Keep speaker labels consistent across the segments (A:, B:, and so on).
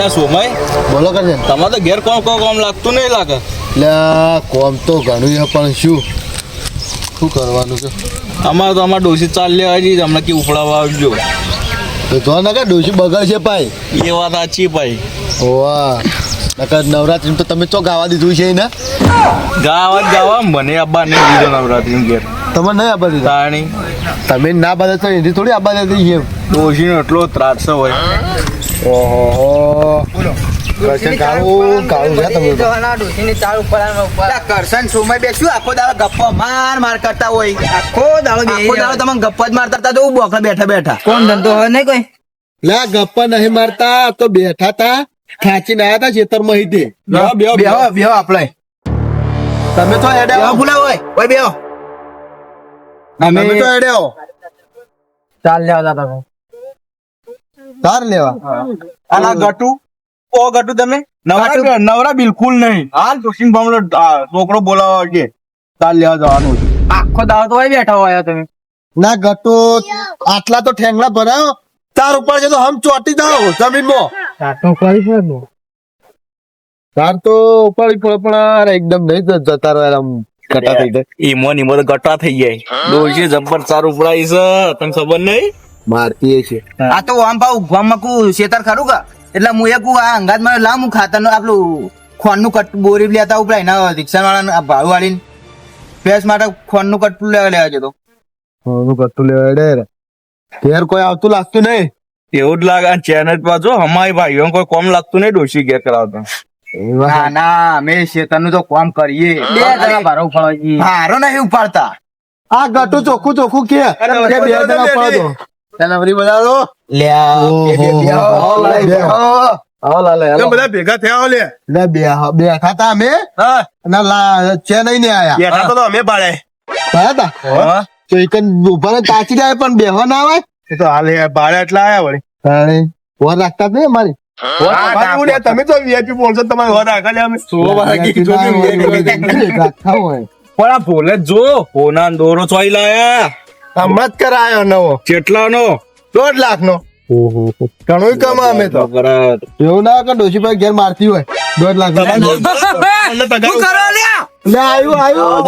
A: એટલે સોમાઈ
B: બોલો કરજે.
A: તમારે તો ઘેર કોમ કોમ કોમ લાગતું નહીં લાગે.
B: એટલે કોમ તો ઘણું છે પણ શું? શું કરવાનું છે?
A: અમારે તો અમારે ડોસી ચાલ લેવા જઈએ હમણાં કે આવજો.
B: તો જો ને કે ડોશી બગડશે ભાઈ.
A: એ વાત સાચી ભાઈ.
B: વાહ. નકર નવરાત્રી તો તમે તો ગાવા દીધું છે ને?
A: ગાવા જ ગાવા મને અબ્બા નહીં દીધો નવરાત્રી ઘેર.
B: તમે નહીં અબ્બા દીધા?
A: તાણી.
B: તમે ના તો એથી થોડી આબા દીધી છે
A: ડોસીનો એટલો ત્રાસ હોય.
B: ઓહો. કરશન કાળું કાળું છે તમે તો.
C: કરશન સુમય બેસ્યું? આખો દાડો ગપ્પો માર માર કરતા હોય.
D: આખો દાડો
C: આખો દાડો તમે ગપ્પો જ મારતા હતા તો હું બોકડા બેઠા બેઠા.
D: કોણ ધંધો હોય નહીં કોઈ?
B: લે ગપ્પા નહીં મારતા તો બેઠા તા ખાચીને આયા તા ખેતરમાં હિતે
A: બે બેહો, બેહો.
C: બેહો બેહો આપણે
B: તમે તો એડા
C: ભૂલા હોય. ઓય બેહો.
B: તમે તો એડે
D: ચાલ લેવા દાદા ભાઈ.
B: ચાર લેવા.
A: આના ગટુ. ઓ ગટુ તમે. નવરા નવરા બિલકુલ નહીં. હાલ ડોસીન ભામલો છોકરો બોલાવા કે ચાલ લેવા જવાનું છે.
D: આખો દાવ તો હોય બેઠા હોય તમે.
B: ના ગટુ આટલા તો ઠેંગલા ભરાયો. તાર ઉપર છે તો હમ ચોટી જાઓ જમીનમાં.
D: ચાટો કરી પડે.
B: તાર તો ઉપાડી પડે પણ એકદમ નહીં જતા રહે આમ. કટા થઈ જાય.
A: ઈમો ને ઈમો તો ગટા થઈ જાય. ડોશી જબ્બર સારું છે. તને ખબર નહીં?
B: મારતી છે
C: આ તો આમ પાઉ ગામમાં કુ શેતર ખરું કા? એટલે હું એક આ અંગાતમાં લાવ હું ખાતર આપણું ખોનનું કટ બોરી લેતા ઉપરાય ના રિક્ષા વાળા ભાડું વાળીને ફેસ માટે ખોનનું કટલું લેવા લેવા જતો.
B: હું કટ્ટુ લેવા ડે ઘેર કોઈ આવતું લાગતું નહીં?
A: એવું જ લાગે. ચેનલ પર જો અમારી ભાઈઓ કોઈ કોમ લાગતું નહીં ડોશી ઘેર કરાવતા.
C: ના ના અમે શેતરનું તો કામ કરીએ
D: બે જણા ભારો ઉપાડવા
C: ભારો નહીં ઉપાડતા
B: આ ગટુ ચોખ્ખું ચોખ્ખું કે બે જણા ઉપાડો તને વળી બતાવો
C: લ્યા.
A: બધા ભેગા થયા લે
B: લે બે બેઠા તા અમે લા ચેન્નઈ ને આયા
A: બેઠા તો અમે ભાડે
B: આયા તા તો એક ઊભા તાચી જાય પણ બેહવા ના આવે
A: એ તો હાલ ભાડે એટલા આયા વળી
B: વર રાખતા જ નહીં અમારી
A: તમે તો વીઆઈપી બોલશો તમારે વર રાખા અમે સો
B: રાખતા હોય
A: પણ આ ભોલે જો હોના દોરો ચોઈ લાયા
B: હમણાં જ કરાયો નવો
A: કેટલાનો
B: દોઢ લાખ નો ઘણું કમા અમે તો એવું ના કે ડોશીભાઈ ઘેર મારતી હોય દોઢ લાખ આવ્યું આવ્યું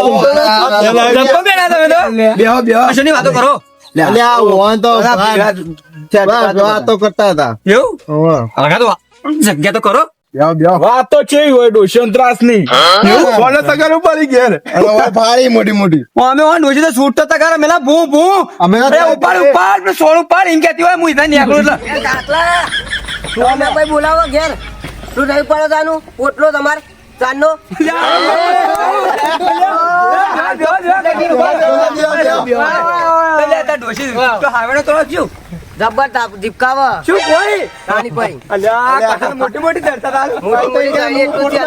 C: બેહો બેહો
D: વાતો કરો
B: તો વાતો કરતા હતા
D: એવું
B: હોવે.
D: હળગા તો વા- જગ્યા તો કરો
B: બેહો, બેહો.
A: વાત તો છે હોય ડોશન ત્રાસની કોને સગર ઉપાડી ઘેર
B: ભારી મોટી મોટી
D: અમે વાં ડોશી તો છૂટતો તા કરે મેલા ભૂ ભૂ
B: અમે
D: ઉપાડ ઉપાડ સોળ ઉપાડ એમ કહેતી હોય હું નીકળું એટલે
E: ભાઈ બોલાવો ઘેર શું થયું પડો તાનું પોટલો તમાર દીપકાવા
D: શું કોઈ અલ્યા મોટી મોટી ધરતા
E: મોટી મોટી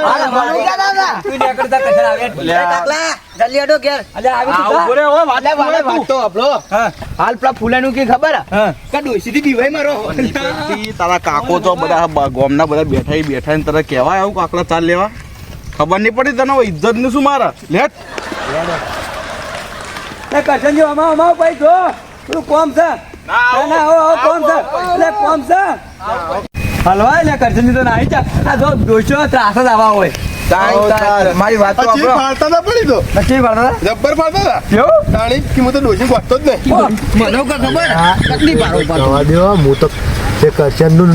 E: હાલ.
D: તું નીકળતા આવે.
E: જલ્દી ઘેર.
C: પેલા ફૂલાનું કે ખબર? કે થી મારો
A: તારા કાકો તો બધા ગોમના બધા બેઠા બેઠા ને તારે કેવાય આવું કાકડા ચાલ લેવા? ખબર નહીં પડી તને ઇજ્જતનું શું મારા? લેટ.
D: એ કરશન જો અમા અમા ભાઈ જો. પેલું કોમ છે. ના ના ઓ કોમ છે. એટલે કોમ છે. હલવા એટલે કરશન તો નાઈ ચા આ જો દોશો ત્રાસ જ આવા હોય.
C: મારી વાત તો આપણો
B: ના પડી તો?
D: નક્કી પડતા
B: જબ્બર ફાળતા હતા?
D: કેવું?
B: તાણી કિંમત ડોશી ગોતતો જ નહીં.
C: મને ખબર. કેટલી પારો પાડો
B: દેવા હું તો તે કરચનનું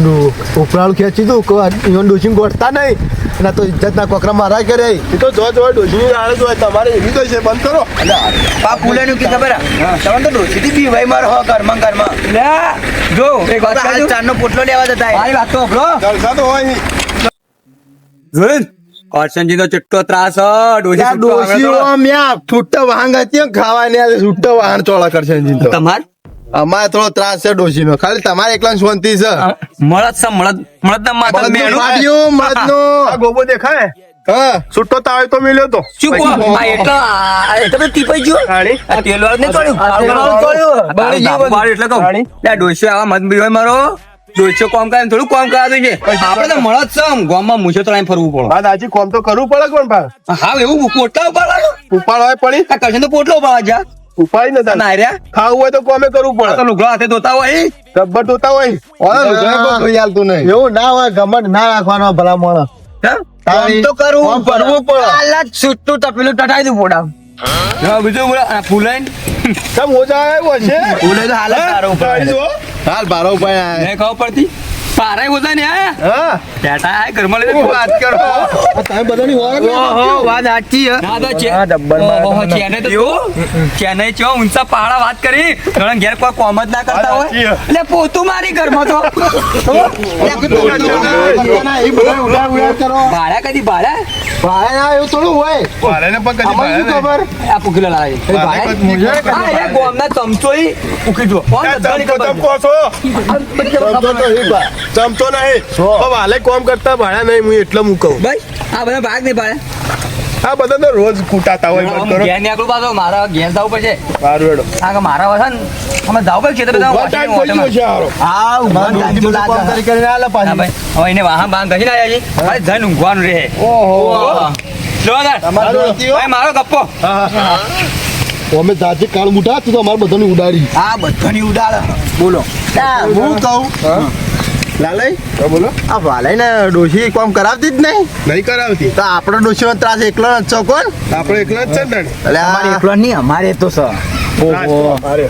B: ઉપરાળું ખેંચી દઉં કે ઈવન ડોશી ગોઠતા નહીં. અને તો ઇજ્જતના કોકરા મારા કરે. એ તો જો જો ડોશી આળે જો તમારે એવી તો છે બંધ કરો.
C: પા ફૂલાનું કે ખબર તમે તો ડોશી થી બીવાઈ મારો હો ઘરમાં ઘરમાં.
D: લે જો એક વાત કહું
C: ચારનો પોટલો લેવા જતા
D: મારી વાત તો બ્રો
B: જલસા તો હોય.
D: જોયું કરશનજી નો ચિટ્ટો ત્રાસ ડોશી ડોશી
B: ત્યાં
D: છૂટો આવે
B: ડોશીઓ
D: તો.
B: મ્યા છૂટા વાહન હતી ખાવા ને છૂટા વાહન ચોળા કરશે એની તો.
D: તમાર?
B: અમારે થોડો ત્રાસ છે ડોશી નો. ખાલી તમારે એકલા શાંતિ છે.
D: મળદ છે મળદ મળદ ના માથા
B: મળદનું
D: મેણું.
B: ફાડ્યું, મળદનું.
A: ગોબો દેખાય?
B: હા.
A: છૂટો તાવે તો મિલ્યો તો.
D: શું કો આ એટલો એટલો ટીપાઈ ગયો? આ તેલ વાળું નહીં તોડ્યું?
C: તોડ્યું. બાળી ગયું
D: બાળી એટલે કહું. લે, ડોશી આવા મત બીવાય મારો. ડોશીઓ કોમ કરે ને થોડું કોમ કરાતું છે. આપણે તો મળદ છે. ગામમાં મૂછો તળાઈને ફરવું પડે.
B: હા દાજી કોમ તો કરવું પડે પણ
D: હા એવું પોટલા ઉપાડવાનું?
B: ઉપાડ હોય પડી?
D: આ કરશે તો પોટલો ઉપાડવા જા.
B: ઉપાડી નતા
D: ના રહ્યા
B: ખાવું હોય તો કોમે કરવું
D: આ તો
B: પડે
D: લુગડા હાથે ધોતા હોય.
F: જબ્બર ધોતા હોય. ઓલા લુગડા કોઈ આલતું નહીં.
B: એવું ના હોય ગમત ના રાખવાનો ભલા
C: આમ તો કરું
B: આમ કરવું પડે.
C: આલા જ છૂટું તપેલું ટટાઈ દઉં પોડા
D: હા, બીજું બોલા આ ફૂલાઈન?
F: કેમ ઓજા આવ્યો છે?
C: ફૂલે તો હાલ પડે.
F: હાલ બારો ભાઈ
D: નહીં ખબર પડતી? પારાય બધા ને
F: હા.
D: બેટા આ ઘરમાં લઈને
F: વાત કરો.
B: તમે બધાની નહીં.
C: ઓહો વાત સાચી હે.
D: દાદા છે
C: હા, ડબ્બર
D: ઓહો, ચેને તો ચેને ચો ઊંચા પહાડા વાત કરી. ઘણા ઘેર કોઈ કોમ જ ના કરતા હોય. એટલે પોતું મારી ઘરમાં તો. ભાડા કદી ભાડા?
B: ભાઈ ના એવું થોડું હોય.
F: ભાડે ને પણ કદી
B: અમને ખબર?
D: આ પૂકીલા લાવે.
F: ભાડા
D: ભાડા? હા, એ ગોમના ચમચો ઉકી જો કોણ
B: તો એ
F: ચમચો નહીં. વાલે કોમ કરતા ભાડા નહીં હું એટલે હું કહું
D: ભાઈ આ બધા ભાગ નહીં ભાડા
F: આ બધા તો રોજ કૂટાતા હોય
D: ઘેર નીકળું પાછો મારા ઘેર જવું પડશે.
F: સારું હેડો.
D: હા કે મારા વસન અમે જવું પડશે ખેતર બધા
F: ટાઈમ થઈ ગયો છે આરો
C: હા ઉભાન
B: મારું
C: રાખજો,
B: કામ કરી કરીને આલે પાછી.
D: ભાઈ હવે એને વાહન બાહન ઘસીને ના છે ભાઈ જઈને ઊંઘવાનું રહે.
F: ઓહો.
D: જો તાર. ભાઈ મારો ગપ્પો.
B: અમે જાતે કાળ મુઠા તું તો અમારે બધાની ઉડાડી.
C: આ બધાની ઉડાડ. બોલો.
B: હું કહું. લાલય
F: બોલો.
B: આ ભાલાઈ ને ડોશી કોમ કરાવતી જ નહીં.
F: નહીં કરાવતી.
B: તો આપણો ડોશીનો ત્રાસ એકલો જ છો કોણ?
F: આપણે એકલો જ છે ને
B: એટલે
C: અમારે એકલો નહીં અમારે તો સર
F: અરે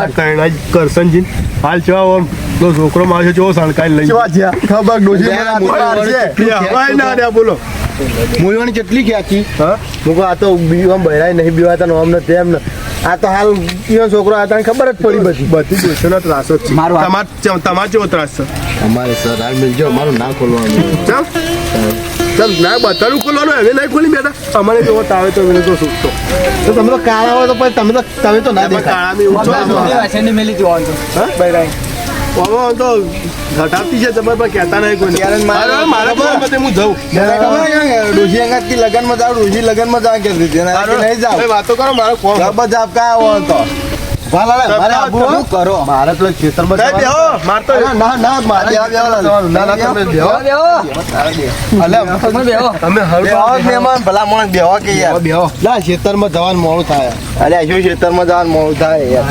F: આ કઈના જ કરશનજી. હાલ છો તો છોકરો મારે જો સણકાઈ લઈ
B: કેવા છે? ખબર ડોશી મને આ છે.
F: હવાય ના રહ્યા બોલો.
B: મૂળવાની કેટલી ખ્યાતી
F: હા?
B: મુકો આ તો બીવામ બહેરાય નહીં બીવાતા નો અમને તેમ ને આ તો હાલ ઈવન છોકરો હતા ખબર જ પડી બધી.
F: બધી દોષોનો ત્રાસ જ છે.
C: મારો
F: તમાર તમાર જેવો ત્રાસ છે.
B: અમારે સર આ મિલજો મારું ના ખોલવાનું.
F: ચાલ ચાલ ના બતાડું ખોલવાનું હવે નહીં ખોલી બેટા અમારે જેવો તાવે તો મને તો. સુખતો
B: તો તમે તો કાળા હોય તો પછી તમે તો તમે તો ના દેખાય.
F: કાળામી ઊંચો હા? બૈરાઈ હવે આમ તો ઘટાડતી છે તમારે પર કહેતા નહીં કોઈ.
B: મારા-
F: પર હું જઉં.
B: ખબર ડોશી અંગાતથી લગનમાં જાવ ડોશી લગનમાં જાવ કે એના નહીં
F: જાઉં વાતો કરો મારો
B: ગબ જાપ કા આવો તો ભાલા લે મારે તો ખેતરમાં
F: બેહો? મારતો
B: ના ના ના મારે ના ના તમે બેહો.
F: તમે
B: મહેમાન ભલા મોણ બેહો કે યાર.
F: બેહો
B: ના ખેતરમાં જવાનું મોડું થાય. અરે શું ખેતરમાં જવાનું મોડું થાય યાર?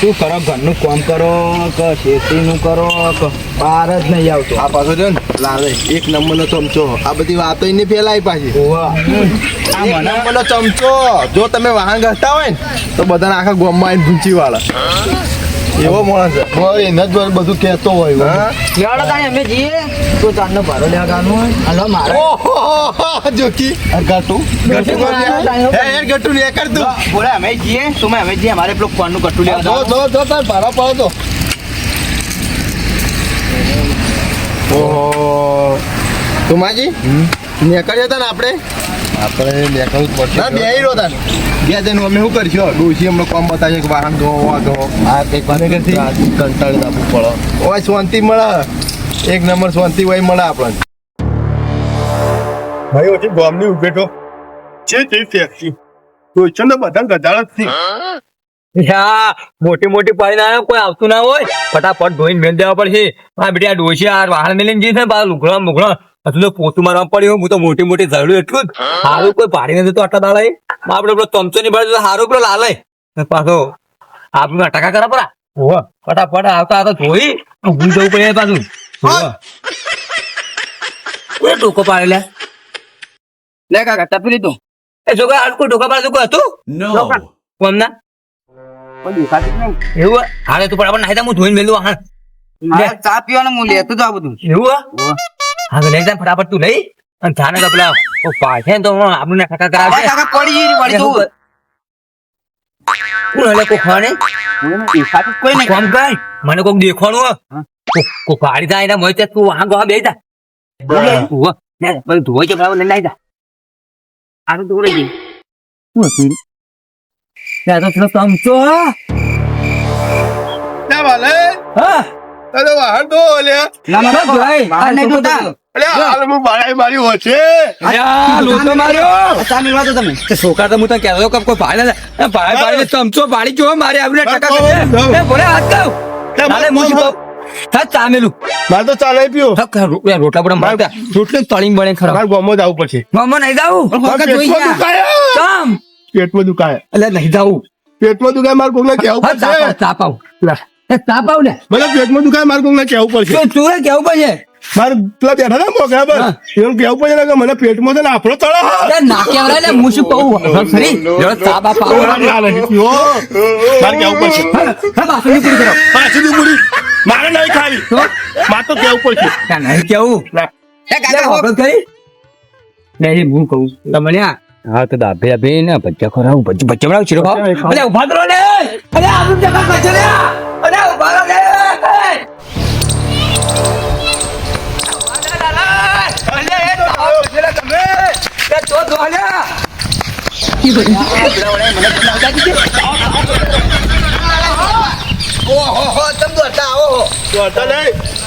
C: શું કરો? ઘરનું કામ કરો કે ખેતીનું કરો કે બહાર જ નહીં આવતો.
B: આ પાછો છે ને લાવે. એક નંબરનો ચમચો. આ બધી વાતો એને ફેલાય પાછી. એક
C: મને
B: નંબરનો ચમચો. જો તમે વાહન કરતા હોય ને તો બધાને આખા ગોમમાં આવીને ભૂંચી વાળા. એવો માણસ છે. હોય એને જ બધું કહેતો હોય હા?
C: લેવાડો તાણે અમે જઈએ. તો ચાંદનો ભારો લેવા ગાનું હોય. હાલો મારો.
B: ઓહો જોકી. ગટું.
C: ગાટું
B: ગટુ લે કર તું.
C: બોલે અમે જઈએ. તો અમે જઈએ? અમારે પેલું ફોનનું ગટું લેવા
B: જો જો તાર ભારો પાડો તો. ઓહો. તુમાજી નીકળ્યો હતા ને આપણે? આપણે નીકળવું જ પડશે. ના બેહી રહ્યો ગયા જઈને અમે શું કરશું? ડોસી અમને કોમ બતાવીએ કે વાહન ધો આ ધો આ કંઈક વાત કંટાળી પડે. ઓય શાંતિ મળે. એક નંબર શાંતિ હોય મળે આપણને.
F: ભાઈ ઓછી ગોમની ઉભેટો છે તે ફેક્ટરી તો છે ને બધા ગધાડા જ
D: મોટી મોટી પાડી ના કોઈ આવતું ના હોય? ફટાફટ ધોઈને મેળ દેવા પડશે. હા બેટી આ ડોશી આ વાહન મેલીને જઈશ ને પાછા લુગડા મુગડા. હજુ તો પોતું મારવા પડ્યું હું તો મોટી મોટી ઝાડું એટલું જ. સારું કોઈ પાડી નથી તો આટલા દાડા આપડે પેલો ચમચો ની બાજુ સારું પેલો લાલે પાછો આપણે અટકા કરા પરા. ફટાફટ આવતા આવતા ધોઈ હું જવું પડે પાછું. કોઈ ટોકો પાડે લે
C: લે કાકા ટપી લીધું.
D: એ છોકરા આ કોઈ ટોકા પાડે કોઈ હતું કોમ ના
C: પણ દેખાતું નહીં.
D: એવું હાલે તું પણ નાહી હું ધોઈને મેલું હા
C: મારે ચા પીવાનું હું લેતો જ આ બધું.
D: એવું હે? લઈ જા ફટાફટ તું લઈ. અને જાને તો પેલા ઓ પાછે તો આપણને ઠકા કરાવે
C: કાકા પડી જઈ પડી તું.
D: કોણ હલે કો ખાને
C: દેખાતું કોઈ નહીં.
D: કોમ કઈ મને કોક દેખવાનું કો કો જાય ને મોય તું વાહ ગવા બેઈ જા. ને બધું ધોઈ કે બરાબર લઈને જા. આનું તો ગઈ. શું હતું? ત્યાં તો પેલો ચમચો
F: ના વાલે
D: હા
F: અરે વાહન તો લ્યા
C: ના
D: ભાઈ.
F: હાલ હું મારી વચ્ચે
D: અલ્યા લોટો માર્યો
C: ચા મેળવા દો તમે
D: તે તો હું તને કહેતો કે કોઈ ભાઈ ના ભાઈ ભાઈ ચમચો પાડી જો મારે આવીને ટકા કરે બોલે હાથ ચામેલું
F: મારે તો ચાલે પીઓ
D: રોટલા બોટલા મારતા રોટલી તળીને બને ખરા
F: મારે ગોમો જ પડશે
D: મમ્મા નહીં જાવું
F: પેટમાં દુખાય.
D: એટલે નહીં જાવું
F: પેટમાં દુખાય મારે કોઈને કહેવું પડશે.
D: તાપ આવ ને.
F: મને પેટમાં દુખાય મારે કોઈને કહેવું પડશે.
D: તું કેવું પડશે?
F: મારે પેલા બેઠા હતા મોકલા પર. એવું કેવું પડે ને કે મને પેટમાં છે ને આપણો તળો
D: ના નાકે ને હું શું કહું? ખરી જો તાપ આપ આવો
F: મારે કેવું પડશે.
D: હા બાસુની પૂરી કરો
F: પાછી પૂરી મારે નહીં ખાવી. મારે તો કેવું પડશે.
D: ત્યાં નહીં કેવું
C: એ કાકા.
D: કરી? નહીં હું કહું તમને આ હા તો દાભે દાભે ને બચ્ચા ખોરાવ બચ્ચા બચ્ચા બનાવું ચીરો ખાવ અરે ઊભા કરો ને અરે આવું જગા કચરે અરે ઊભા કરો ને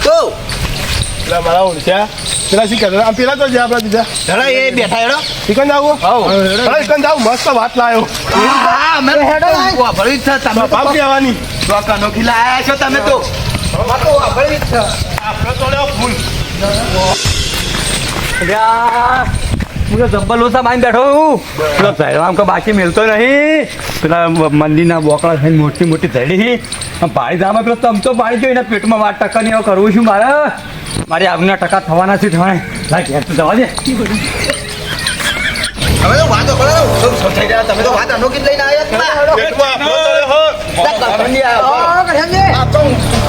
C: તો
F: પેલા મારા ઓળખ્યા પેલા શી કહેતા આમ પેલા તો જે આપણા બીજા
C: હેડો એ બેઠા હેડો
F: ચિકન જાવું હા ચિકન જાવું મસ્ત વાત લાયો
C: હા અમે હેડો જ છે તમે
F: ભાવ કહેવાની
C: તો કનોખી લાયા છો તમે તો તો જ છે
F: આપણે તો લેવો ફૂલ
D: હું તો જબ્બર લોસા માઈને બેઠો હું પેલો આમ કે બાકી મેલતો નહીં પેલા મંદિરના બોકડા થઈને મોટી મોટી ધડી પાણી દામાં પેલો તમતો પાણી જો એના પેટમાં વાત ટકા ને એવું કરવું છું મારે મારી આગના ટકા થવાના છે થવાય લાય ઘેર તો જવા દે
C: તો કરો તમે તો વાત અનોખી લઈને આવ્યા
F: પેટમાં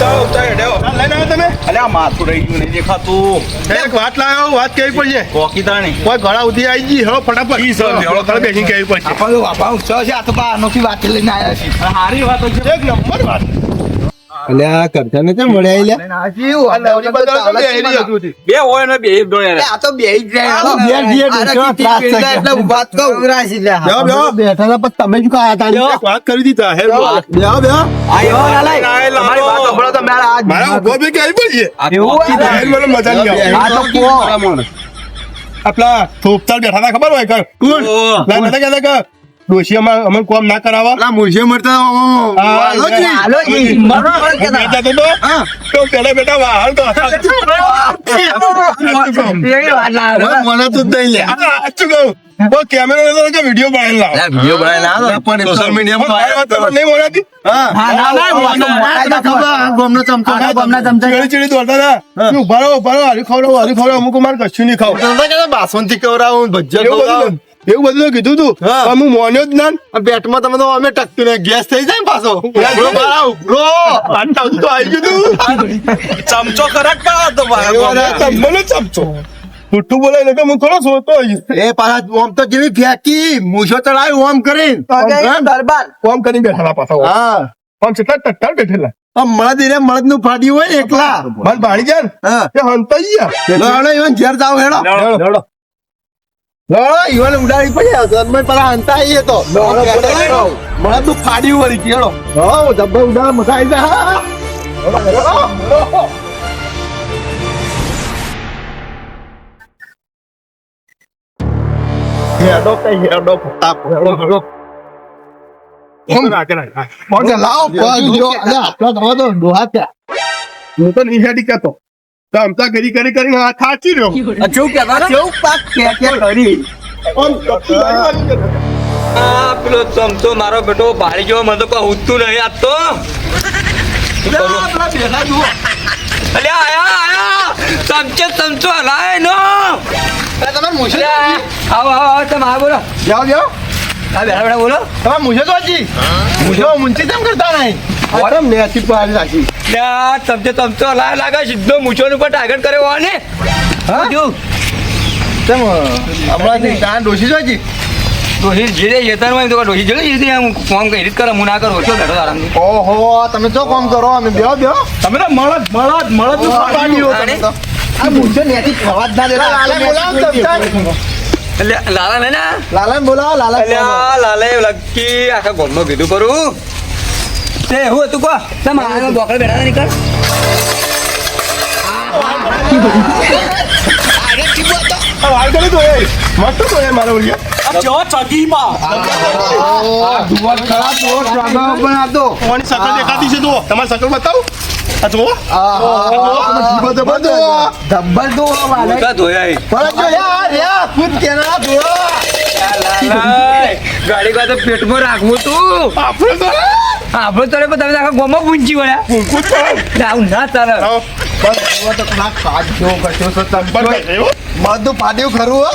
C: ઉતાર ઉતાર હેડો
F: આ લઈને આવ્યા તમે.
A: અલે આ માથું રહી ગયું નહીં દેખાતું.
F: એક વાત લાયો વાત કેવી પડશે?
A: કોકી તાણી.
F: કોઈ ઘણા ઉધી આવી ગઈ હવે ફટાફટ.
A: ઈ સર,
F: હવે ઘરે બેસીને કેવી પડશે?
C: આપણે તો ઉત્સવ છે આ તો બા અનોખી વાત લઈને આવ્યા છે
A: સારી વાત છે.
F: એક નંબર વાત.
B: આ કરતાને કેમ મળ્યા
F: હતી.
A: બે હોય ને બે
C: આ તો બે જ
B: જ જ.
C: એટલે કહું.
B: બેઠા હતા પણ તમે શું કહ્યા તા
F: વાત કરી દીધા હે
B: બેહો બેહો.
C: આયો.
A: લાય.
C: તમારી વાત સાંભળો તો મારા આજ.
F: મારા ઊભો બે કેવી પડીએ
C: એવું
F: મને મજા નહીં આવે.
C: આ તો.
F: આપલા થોપતાલ બેઠા હતા ખબર હોય કર કોણ? ના? નતા કહેતા કે ડોશી કોમ ના કરાવવા
B: મુરશે.
C: બરોબર
F: તો તો બેટા તો
C: ના આવે.
B: મને તો જ લે
F: સાચું કહું બહુ કેમેરો નતો કે વીડિયો બનાવી લાવો
B: પણ સોશિયલ મીડિયા
F: તારી નહીં મોડાતી
C: હા, ના, ના, મોટા
B: ગોમનો ચમચો
F: ચીડી ચીડી દોડતા તું હારી ખવડાવો અમુક મારે કશું નહીં ખાવ
B: બાસનથી કવરાવું ભજીયા ખવડાવું.
F: એવું બધું કીધું તું.
B: હા.
F: પણ હું મોન્યો જ ના.
B: પેટમાં તમે તો અમે ટકતું ને ગેસ થઈ જાય પાછો.
F: ઉભરો બહાર આવ, ઉભરો. આટલા તો આવી ગયું તું.
A: ચમચો ખરાક પડે તો
F: તમને ચમચો. જુઠ્ઠું બોલાય તો હું થોડો સોતો
B: એ પાછા ઓમ તો જેવી ફેંકી મૂછો ચડાવી ઓમ કરી
C: દરબાર.
F: ઓમ કરી બેઠેલા પાછા
B: હા.
F: ઓમ કેટલા ટટ્ટાર બેઠેલા.
B: મળદ એને મળદનું ફાટ્યું હોય ને એકલા.
F: મને ભાણી જાય
B: હા.
F: એ હંતાઈ ગયા.
B: ઘેર જાવ હેડો. ઈવન ઉડાડી પડી જન્મય પેલા હંતા આવીએ તો. મળદનું ફાડ્યું વળી કેળો. હો જબ્બર ઉડા મજા આવી જાય.
F: હેડો કઈ હેડો હેડો હેડો.
B: લાવો પગ જો. આપણા તો ડોહા ત્યાં
F: હું તો નહીં હેડી કહેતો તો અમતા કરી કરી કરીને આ થાચી રહ્યો.
C: કેવું કહેતા હતા? કેવું પાક કે કે કરી.
F: કરતો.
D: આ પેલો ચમચો મારો બેટો ભારી ગયો મને તો કોઈ ઉઠતું નહીં આજ તો.
C: પેલા બેઠા જુઓ.
D: અલ્યા આયા આયા. ચમચે ચમચો હલાય નો
B: તમે મૂછે
D: આવો આવો આવો તમે આવો બોલો.
B: જાઓ જાઓ.
D: આ બોલો
B: તમે મૂછે તો હજી મૂછો મૂંચી કેમ કરતા નહીં. ગરમ ને હતી પર રાખી.
D: લ્યા તમને તમ તો લા લાગે સીધો મૂછો ઉપર ટાર્ગેટ કરે હોય ને.
B: હા?
D: જો.
B: તેમ હમણાંથી તાન ડોસી જોજી ડોસી
D: જીરે જે જે ખેતરમાં તો ડોસી જોઈ જે હું ફોન કરી રીત કરે હું ના કરું છો બેઠો આરામ
B: ઓહો તમે તો કામ કરો અમે બેહો બેહો.
F: તમે તો મળદ મળદ મળદનું પાડી
B: પાડ્યું. તમે તો. આ મૂછો નેથી ખવા જ ના દેતા લાલા બોલાવ
D: લાલા ને ના?
B: લાલાને બોલાવો લાલા
D: લાલે લકી આખા ગોમમાં કીધું કરું. તે હું હતું કો તમે આ બેઠા
F: આ વાળ એ. મસ્ત તો એ મારો ઓલિયા.
B: જુવાર ખરાબ તો ચાંદા પણ આ તો
F: તમારી દેખાતી છે શકલ બતાવો આ
B: તો
C: વાલે
D: ધોયા
B: પર જો યાર યાર ખુદ કેના દોડો
D: ગાડી કા તો પેટમાં રાખવું તું
F: આપણે તો
D: આપણે તો તમે આખા ગોમાં પૂંચી વળ્યા. આવું ના
B: તારે. જુઓ તો જેવો કરશો. તો તમે? બધું ફાટ્યું ખરું હો?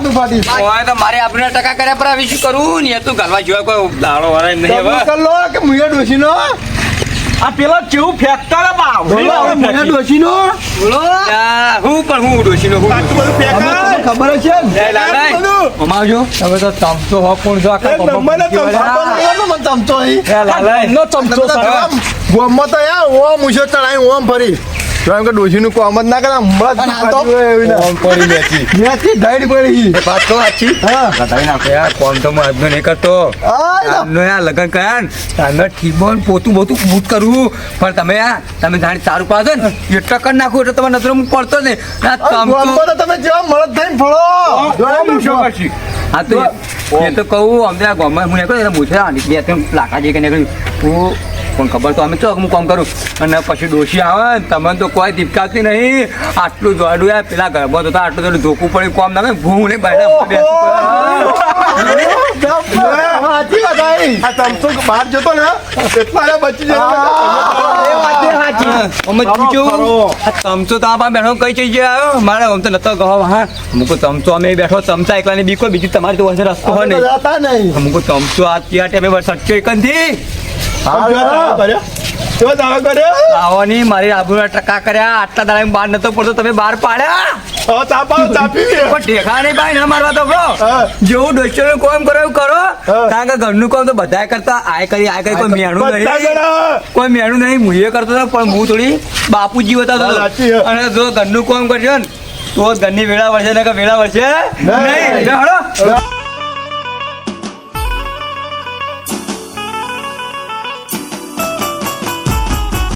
B: બધું ફાટ્યું
D: ઓય તો મારે આપણે ટકા કર્યા પર આવી શું કરવું ને તું ઘરમાં જોવા કોઈ દાડો વાળા નહીં હવે.
B: કે મુએ ડોશીનો?
A: આ પેલો કેવું ફેંકતા રે બા
B: બોલો મુએ ડોશીનો?
D: બોલો. હું પણ હું ડોશીનો હું.
F: બધું
B: ખબર છે ને?
D: લે, લા, લા. તમે તો ચમચો હો કોણ છો આખા
F: એ.
B: મને તમતો અહીં.
D: લે, લા, લા.
B: તમે તો આમ ગોમમાં તો યાર ઓમ ઉછો તણાઈ ઓમ ફરી. જો એમ કે ડોશીનું કોમ જ ના કરે હમણાં જ ના.
D: કોમ પડી મેથી.
B: મેથી ધાઈડ પડી.
D: વાત તો સાચી.
B: હા.
D: બતાવી નાખો યાર, કોમ તો હું આજનો નહીં કરતો. આજનો યાર લગન કર્યા ને તારનો ઠીબો પોતું બોતું બૂટ કરવું પણ તમે યાર તમે જાણી સારું પાડો ને એટલા કરી નાખો એટલે તમારે નજર પડતો ને તમ તો
B: જેવા થઈને ફળો.
D: હા તો એ તો કહું અમને આ ગામમાં હું નીકળ્યો પૂછે બે ત્રણ લાખા જે કે નીકળ્યું હું પણ ખબર તો અમે તો હું કામ કરું. અને પછી ડોશી આવે ને તમને તો કોઈ દીપકાતી નહીં. આટલું દોડું યાર પેલા ગરબા તો આટલું બધું ધોકું પડ્યું કોમ ના ભૂ ને
B: બહાર જતો ને એટલા બચી
D: અમે પૂછ્યું આ ચમચો તો આપા બેઠો કઈ ચઈ ગયા આવ્યો મારે આમ તો નતો કહો હા. અમુક ચમચો અમે બેઠો ચમચા એકલાની બીકો બીજું તમારી તો રસ્તો હોય નહીં. અમુક ચમચો આ ત્યાં ટાઈમે વરસાદ એક
F: કેવો
D: આવવાની મારી આબરૂના ટકા કર્યા. આટલા દાડા બહાર નતો પડતો. તમે બહાર પાડ્યા. ટેકા નહીં ભાઈ ના મારવા તો બ્રો જેવું ડોસ્ટર કોમ કરો એવું કરો. કારણ કે ઘરનું કામ તો બધા કરતા. આય કરી આય કરી. કોઈ મેણું નહીં. કોઈ મેણું નહીં. હું એ કરતો હતો પણ હું થોડી બાપુજી બતાવતો હતો અને જો ઘરનું કામ કરજો ને તો ઘરની વેળા વળશે ને કે વેળા વળશે. નહીં.